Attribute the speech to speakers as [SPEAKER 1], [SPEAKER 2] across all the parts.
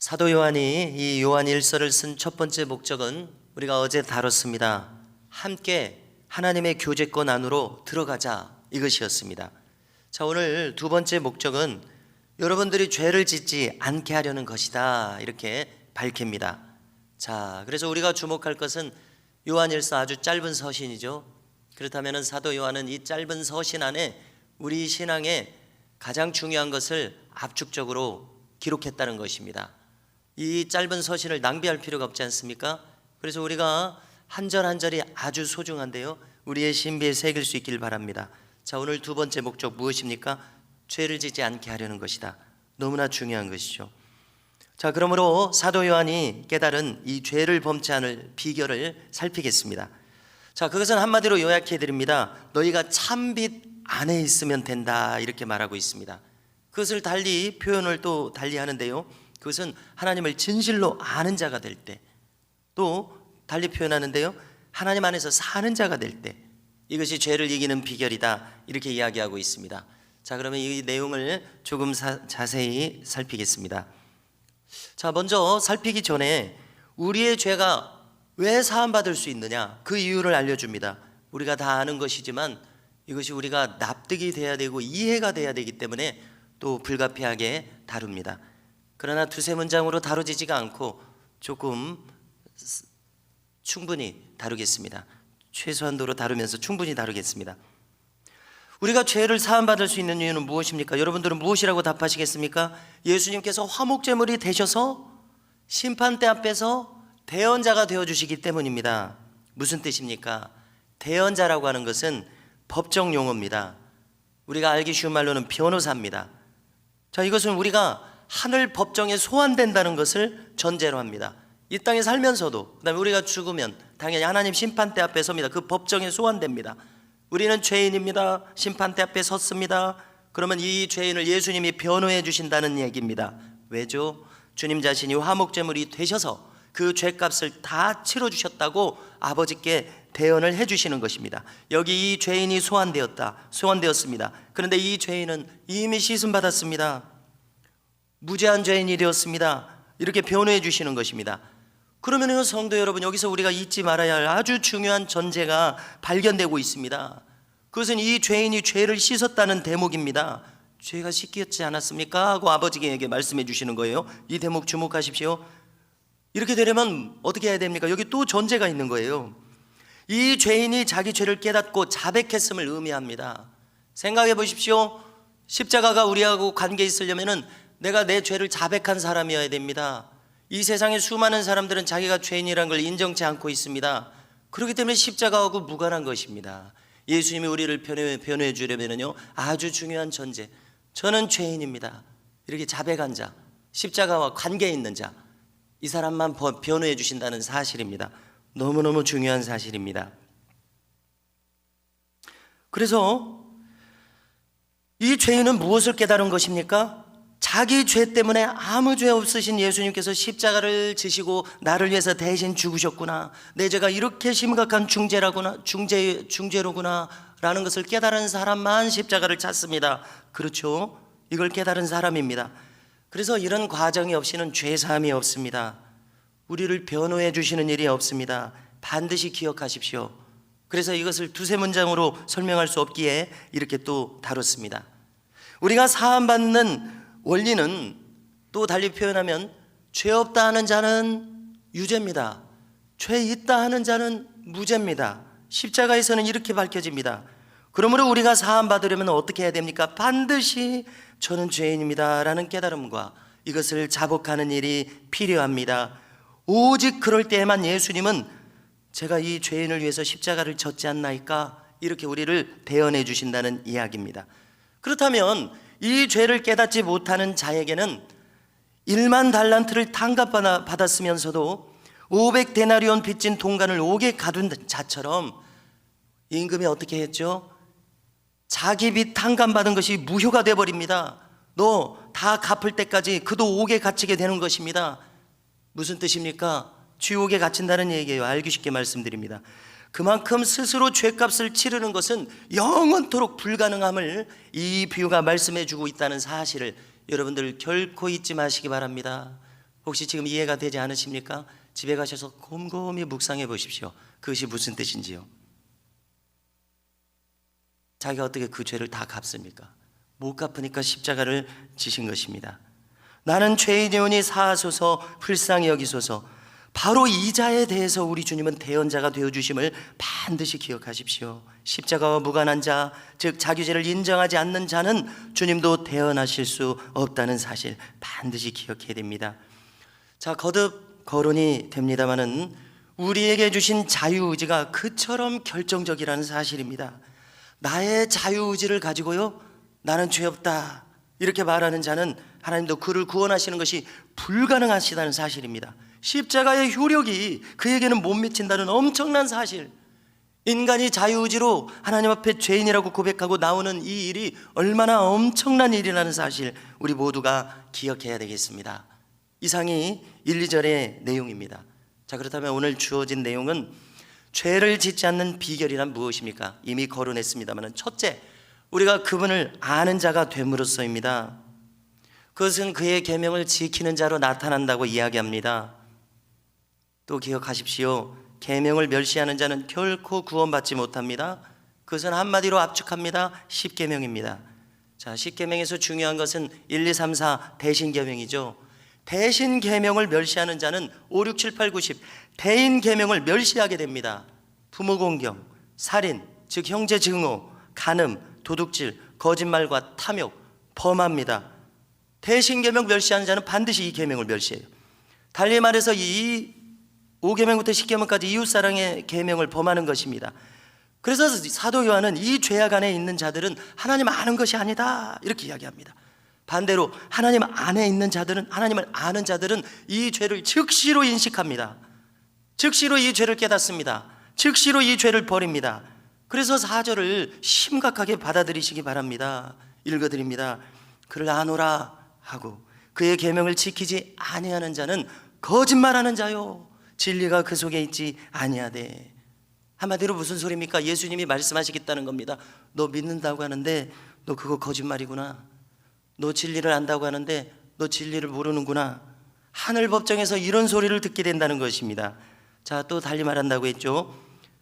[SPEAKER 1] 사도 요한이 이 요한 일서를 쓴 첫 번째 목적은 우리가 어제 다뤘습니다. 함께 하나님의 교제권 안으로 들어가자 이것이었습니다. 자, 오늘 두 번째 목적은 여러분들이 죄를 짓지 않게 하려는 것이다. 이렇게 밝힙니다. 자, 그래서 우리가 주목할 것은 요한일서 아주 짧은 서신이죠. 그렇다면 사도 요한은 이 짧은 서신 안에 우리 신앙의 가장 중요한 것을 압축적으로 기록했다는 것입니다. 이 짧은 서신을 낭비할 필요가 없지 않습니까? 그래서 우리가 한 절 한 절이 아주 소중한데요. 우리의 신비에 새길 수 있길 바랍니다. 자, 오늘 두 번째 목적 무엇입니까? 죄를 짓지 않게 하려는 것이다. 너무나 중요한 것이죠. 자, 그러므로 사도 요한이 깨달은 이 죄를 범치 않을 비결을 살피겠습니다. 자, 그것은 한마디로 요약해 드립니다. 너희가 참빛 안에 있으면 된다. 이렇게 말하고 있습니다. 그것을 달리 표현을 또 달리 하는데요. 그것은 하나님을 진실로 아는 자가 될 때, 또 달리 표현하는데요. 하나님 안에서 사는 자가 될 때, 이것이 죄를 이기는 비결이다. 이렇게 이야기하고 있습니다. 자, 그러면 이 내용을 조금 사- 자세히 살피겠습니다. 자, 먼저 살피기 전에 우리의 죄가 왜 사함받을 수 있느냐 그 이유를 알려줍니다. 우리가 다 아는 것이지만 이것이 우리가 납득이 돼야 되고 이해가 돼야 되기 때문에 또 불가피하게 다룹니다. 그러나 두세 문장으로 다루지지가 않고 조금 스- 충분히 다루겠습니다. 최소한도로 다루면서 충분히 다루겠습니다. 우리가 죄를 사함받을 수 있는 이유는 무엇입니까? 여러분들은 무엇이라고 답하시겠습니까? 예수님께서 화목제물이 되셔서 심판대 앞에서 대언자가 되어 주시기 때문입니다. 무슨 뜻입니까? 대언자라고 하는 것은 법정 용어입니다. 우리가 알기 쉬운 말로는 변호사입니다. 자, 이것은 우리가 하늘 법정에 소환된다는 것을 전제로 합니다. 이 땅에 살면서도 그다음에 우리가 죽으면 당연히 하나님 심판대 앞에 섭니다. 그 법정에 소환됩니다. 우리는 죄인입니다. 심판대 앞에 섰습니다. 그러면 이 죄인을 예수님이 변호해 주신다는 얘기입니다. 왜죠? 주님 자신이 화목제물이 되셔서 그 죄값을 다 치러 주셨다고 아버지께 대언을 해 주시는 것입니다. 여기 이 죄인이 소환되었다. 소환되었습니다. 그런데 이 죄인은 이미 씻음 받았습니다. 무죄한 죄인이 되었습니다. 이렇게 변호해 주시는 것입니다. 그러면요 성도 여러분 여기서 우리가 잊지 말아야 할 아주 중요한 전제가 발견되고 있습니다. 그것은 이 죄인이 죄를 씻었다는 대목입니다. 죄가 씻겼지 않았습니까? 하고 아버지에게 말씀해 주시는 거예요. 이 대목 주목하십시오. 이렇게 되려면 어떻게 해야 됩니까? 여기 또 전제가 있는 거예요. 이 죄인이 자기 죄를 깨닫고 자백했음을 의미합니다. 생각해 보십시오. 십자가가 우리하고 관계 있으려면은 내가 내 죄를 자백한 사람이어야 됩니다. 이 세상에 수많은 사람들은 자기가 죄인이라는 걸 인정치 않고 있습니다. 그렇기 때문에 십자가하고 무관한 것입니다. 예수님이 우리를 변호해, 변호해 주려면요 아주 중요한 전제. 저는 죄인입니다. 이렇게 자백한 자, 십자가와 관계 있는 자, 이 사람만 버- 변호해 주신다는 사실입니다. 너무너무 중요한 사실입니다. 그래서 이 죄인은 무엇을 깨달은 것입니까? 자기 죄 때문에 아무 죄 없으신 예수님께서 십자가를 지시고 나를 위해서 대신 죽으셨구나. 내 죄가 이렇게 심각한 중죄라구나, 중죄, 중죄로구나. 라는 것을 깨달은 사람만 십자가를 찾습니다. 그렇죠? 이걸 깨달은 사람입니다. 그래서 이런 과정이 없이는 죄사함이 없습니다. 우리를 변호해 주시는 일이 없습니다. 반드시 기억하십시오. 그래서 이것을 두세 문장으로 설명할 수 없기에 이렇게 또 다뤘습니다. 우리가 사함받는 원리는 또 달리 표현하면 죄 없다 하는 자는 유죄입니다. 죄 있다 하는 자는 무죄입니다. 십자가에서는 이렇게 밝혀집니다. 그러므로 우리가 사함 받으려면 어떻게 해야 됩니까? 반드시 저는 죄인입니다라는 깨달음과 이것을 자복하는 일이 필요합니다. 오직 그럴 때에만 예수님은 제가 이 죄인을 위해서 십자가를 졌지 않나이까 이렇게 우리를 대언해 주신다는 이야기입니다. 그렇다면 이 죄를 깨닫지 못하는 자에게는 1만 달란트를 탕감받았으면서도 500데나리온 빚진 동간을 옥에 가둔 자처럼 임금이 어떻게 했죠? 자기 빚 탕감받은 것이 무효가 돼 버립니다. 너 다 갚을 때까지 그도 옥에 갇히게 되는 것입니다. 무슨 뜻입니까? 지옥에 갇힌다는 얘기예요. 알기 쉽게 말씀드립니다. 그만큼 스스로 죄값을 치르는 것은 영원토록 불가능함을 이 비유가 말씀해 주고 있다는 사실을 여러분들 결코 잊지 마시기 바랍니다. 혹시 지금 이해가 되지 않으십니까? 집에 가셔서 곰곰이 묵상해 보십시오. 그것이 무슨 뜻인지요. 자기가 어떻게 그 죄를 다 갚습니까? 못 갚으니까 십자가를 지신 것입니다. 나는 죄인이오니 사하소서 불쌍히 여기소서 바로 이 자에 대해서 우리 주님은 대언자가 되어 주심을 반드시 기억하십시오. 십자가와 무관한 자, 즉 자기 죄를 인정하지 않는 자는 주님도 대언하실 수 없다는 사실 반드시 기억해야 됩니다. 자, 거듭 거론이 됩니다마는 우리에게 주신 자유의지가 그처럼 결정적이라는 사실입니다. 나의 자유의지를 가지고요, 나는 죄 없다. 이렇게 말하는 자는 하나님도 그를 구원하시는 것이 불가능하시다는 사실입니다. 십자가의 효력이 그에게는 못 미친다는 엄청난 사실. 인간이 자유의지로 하나님 앞에 죄인이라고 고백하고 나오는 이 일이 얼마나 엄청난 일이라는 사실 우리 모두가 기억해야 되겠습니다. 이상이 1, 2절의 내용입니다. 자, 그렇다면 오늘 주어진 내용은 죄를 짓지 않는 비결이란 무엇입니까? 이미 거론했습니다만 첫째, 우리가 그분을 아는 자가 됨으로써입니다. 그것은 그의 계명을 지키는 자로 나타난다고 이야기합니다. 또 기억하십시오. 계명을 멸시하는 자는 결코 구원받지 못합니다. 그것은 한마디로 압축합니다. 십계명입니다. 자, 십계명에서 중요한 것은 1, 2, 3, 4 대신 계명이죠. 대신 계명을 멸시하는 자는 5, 6, 7, 8, 9, 10 대인 계명을 멸시하게 됩니다. 부모 공경, 살인, 즉 형제 증오, 간음, 도둑질, 거짓말과 탐욕, 범합니다. 대신 계명 멸시하는 자는 반드시 이 계명을 멸시해요. 달리 말해서 이 5계명부터 10계명까지 이웃사랑의 계명을 범하는 것입니다. 그래서 사도 요한은 이 죄악 안에 있는 자들은 하나님 아는 것이 아니다 이렇게 이야기합니다. 반대로 하나님 안에 있는 자들은 하나님을 아는 자들은 이 죄를 즉시로 인식합니다. 즉시로 이 죄를 깨닫습니다. 즉시로 이 죄를 버립니다. 그래서 사절을 심각하게 받아들이시기 바랍니다. 읽어드립니다. 그를 아노라 하고 그의 계명을 지키지 아니하는 자는 거짓말하는 자요. 진리가 그 속에 있지 아니하되. 한마디로 무슨 소리입니까? 예수님이 말씀하시겠다는 겁니다. 너 믿는다고 하는데 너 그거 거짓말이구나. 너 진리를 안다고 하는데 너 진리를 모르는구나. 하늘 법정에서 이런 소리를 듣게 된다는 것입니다. 자, 또 달리 말한다고 했죠.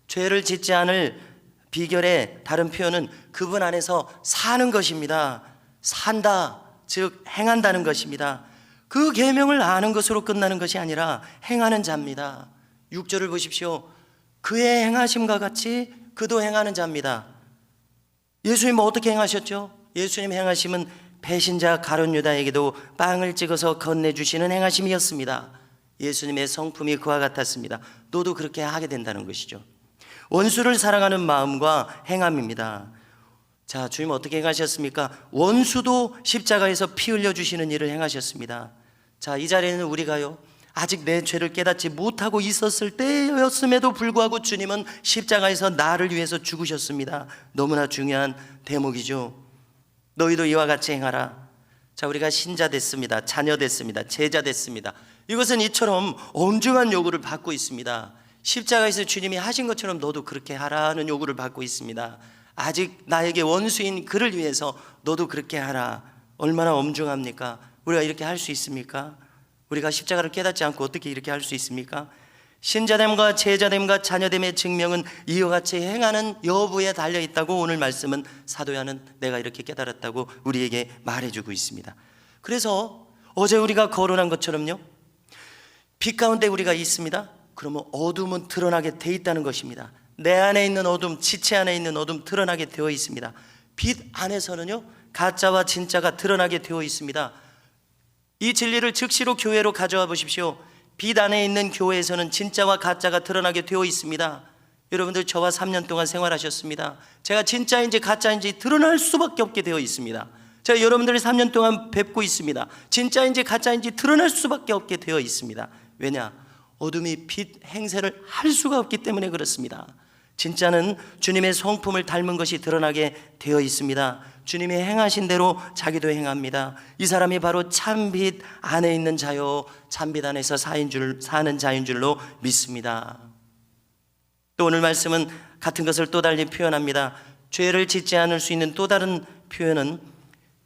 [SPEAKER 1] 죄를 짓지 않을 비결의 다른 표현은 그분 안에서 사는 것입니다. 산다, 즉 행한다는 것입니다. 그 계명을 아는 것으로 끝나는 것이 아니라 행하는 자입니다. 6절을 보십시오. 그의 행하심과 같이 그도 행하는 자입니다. 예수님 어떻게 행하셨죠? 예수님 행하심은 배신자 가룟 유다에게도 빵을 찍어서 건네 주시는 행하심이었습니다. 예수님의 성품이 그와 같았습니다. 너도 그렇게 하게 된다는 것이죠. 원수를 사랑하는 마음과 행함입니다. 자, 주님 어떻게 행하셨습니까? 원수도 십자가에서 피 흘려 주시는 일을 행하셨습니다. 자, 이 자리에는 우리가요. 아직 내 죄를 깨닫지 못하고 있었을 때였음에도 불구하고 주님은 십자가에서 나를 위해서 죽으셨습니다. 너무나 중요한 대목이죠. 너희도 이와 같이 행하라. 자, 우리가 신자 됐습니다. 자녀 됐습니다. 제자 됐습니다. 이것은 이처럼 엄중한 요구를 받고 있습니다. 십자가에서 주님이 하신 것처럼 너도 그렇게 하라는 요구를 받고 있습니다. 아직 나에게 원수인 그를 위해서 너도 그렇게 하라. 얼마나 엄중합니까? 우리가 이렇게 할 수 있습니까? 우리가 십자가를 깨닫지 않고 어떻게 이렇게 할 수 있습니까? 신자됨과 제자됨과 자녀됨의 증명은 이와 같이 행하는 여부에 달려 있다고 오늘 말씀은 사도야는 내가 이렇게 깨달았다고 우리에게 말해주고 있습니다. 그래서 어제 우리가 거론한 것처럼요, 빛 가운데 우리가 있습니다. 그러면 어둠은 드러나게 돼 있다는 것입니다. 내 안에 있는 어둠, 지체 안에 있는 어둠 드러나게 되어 있습니다. 빛 안에서는요, 가짜와 진짜가 드러나게 되어 있습니다. 이 진리를 즉시로 교회로 가져와 보십시오. 빛 안에 있는 교회에서는 진짜와 가짜가 드러나게 되어 있습니다. 여러분들 저와 3년 동안 생활하셨습니다. 제가 진짜인지 가짜인지 드러날 수밖에 없게 되어 있습니다. 제가 여러분들을 3년 동안 뵙고 있습니다. 진짜인지 가짜인지 드러날 수밖에 없게 되어 있습니다. 왜냐? 어둠이 빛 행세를 할 수가 없기 때문에 그렇습니다. 진짜는 주님의 성품을 닮은 것이 드러나게 되어 있습니다. 주님이 행하신 대로 자기도 행합니다. 이 사람이 바로 참빛 안에 있는 자요, 참빛 안에서 사인 줄, 사는 자인 줄로 믿습니다. 또 오늘 말씀은 같은 것을 또 달리 표현합니다. 죄를 짓지 않을 수 있는 또 다른 표현은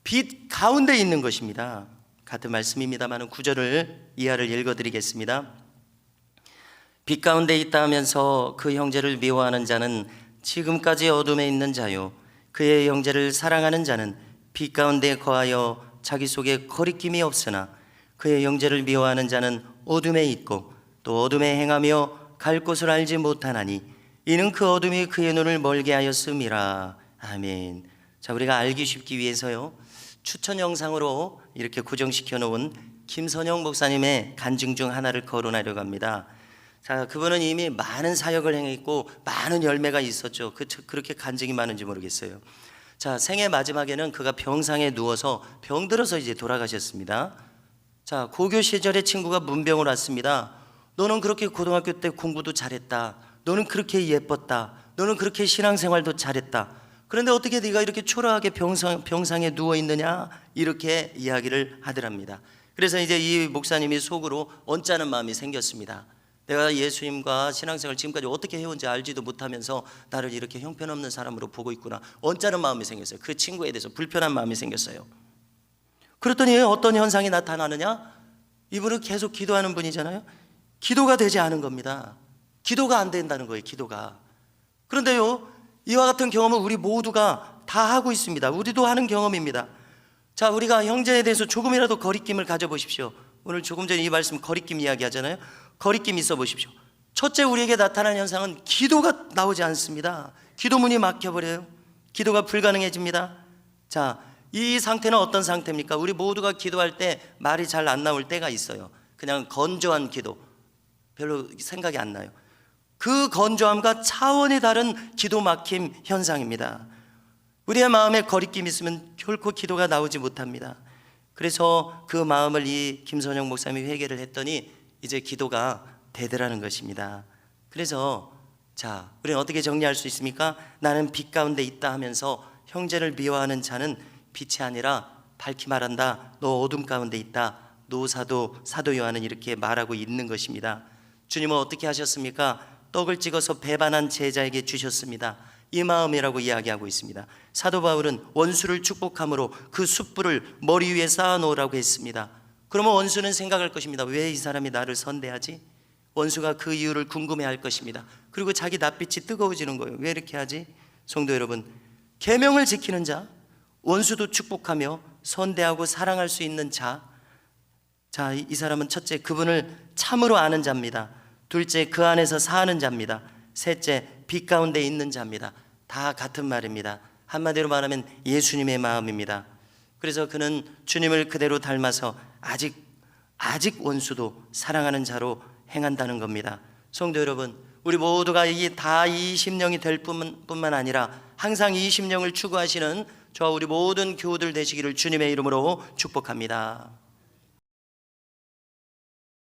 [SPEAKER 1] 빛 가운데 있는 것입니다. 같은 말씀입니다만 구절을 이하를 읽어드리겠습니다. 빛 가운데 있다 하면서 그 형제를 미워하는 자는 지금까지 어둠에 있는 자요 그의 형제를 사랑하는 자는 빛 가운데 거하여 자기 속에 거리낌이 없으나 그의 형제를 미워하는 자는 어둠에 있고 또 어둠에 행하며 갈 곳을 알지 못하나니 이는 그 어둠이 그의 눈을 멀게 하였음이라 아멘. 자 우리가 알기 쉽기 위해서요 추천 영상으로 이렇게 고정시켜 놓은 김선영 목사님의 간증 중 하나를 거론하려고 합니다. 자, 그분은 이미 많은 사역을 행했고 많은 열매가 있었죠. 그, 그렇게 간증이 많은지 모르겠어요. 자, 생애 마지막에는 그가 병상에 누워서 병들어서 이제 돌아가셨습니다. 자, 고교 시절에 친구가 문병을 왔습니다. 너는 그렇게 고등학교 때 공부도 잘했다. 너는 그렇게 예뻤다. 너는 그렇게 신앙생활도 잘했다. 그런데 어떻게 네가 이렇게 초라하게 병상, 병상에 누워 있느냐? 이렇게 이야기를 하더랍니다. 그래서 이제 이 목사님이 속으로 언짢은 마음이 생겼습니다. 내가 예수님과 신앙생활 지금까지 어떻게 해온지 알지도 못하면서 나를 이렇게 형편없는 사람으로 보고 있구나. 언짢은 마음이 생겼어요. 그 친구에 대해서 불편한 마음이 생겼어요. 그랬더니 어떤 현상이 나타나느냐? 이분은 계속 기도하는 분이잖아요. 기도가 되지 않은 겁니다. 기도가 안 된다는 거예요, 기도가. 그런데요, 이와 같은 경험은 우리 모두가 다 하고 있습니다. 우리도 하는 경험입니다. 자, 우리가 형제에 대해서 조금이라도 거리낌을 가져보십시오. 오늘 조금 전에 이 말씀 거리낌 이야기 하잖아요. 거리낌 있어 보십시오. 첫째 우리에게 나타나는 현상은 기도가 나오지 않습니다. 기도문이 막혀버려요. 기도가 불가능해집니다. 자, 이 상태는 어떤 상태입니까? 우리 모두가 기도할 때 말이 잘 안 나올 때가 있어요. 그냥 건조한 기도. 별로 생각이 안 나요. 그 건조함과 차원이 다른 기도 막힘 현상입니다. 우리의 마음에 거리낌 있으면 결코 기도가 나오지 못합니다. 그래서 그 마음을 이 김선영 목사님이 회개를 했더니 이제 기도가 되더라는 것입니다. 그래서 자, 우리는 어떻게 정리할 수 있습니까? 나는 빛 가운데 있다 하면서 형제를 미워하는 자는 빛이 아니라 밝히 말한다. 너 어둠 가운데 있다. 노사도 사도 요한은 이렇게 말하고 있는 것입니다. 주님은 어떻게 하셨습니까? 떡을 찍어서 배반한 제자에게 주셨습니다. 이 마음이라고 이야기하고 있습니다. 사도 바울은 원수를 축복함으로 그 숯불을 머리 위에 쌓아 놓으라고 했습니다. 그러면 원수는 생각할 것입니다. 왜 이 사람이 나를 선대하지? 원수가 그 이유를 궁금해 할 것입니다. 그리고 자기 낯빛이 뜨거워지는 거예요. 왜 이렇게 하지? 성도 여러분, 계명을 지키는 자, 원수도 축복하며 선대하고 사랑할 수 있는 자. 자, 이 사람은 첫째 그분을 참으로 아는 자입니다. 둘째 그 안에서 사는 자입니다. 셋째 빛 가운데 있는 자입니다. 다 같은 말입니다. 한마디로 말하면 예수님의 마음입니다. 그래서 그는 주님을 그대로 닮아서 아직 아직 원수도 사랑하는 자로 행한다는 겁니다. 성도 여러분, 우리 모두가 이게 다이 심령이 될 뿐만 아니라 항상 이 심령을 추구하시는 저와 우리 모든 교우들 되시기를 주님의 이름으로 축복합니다.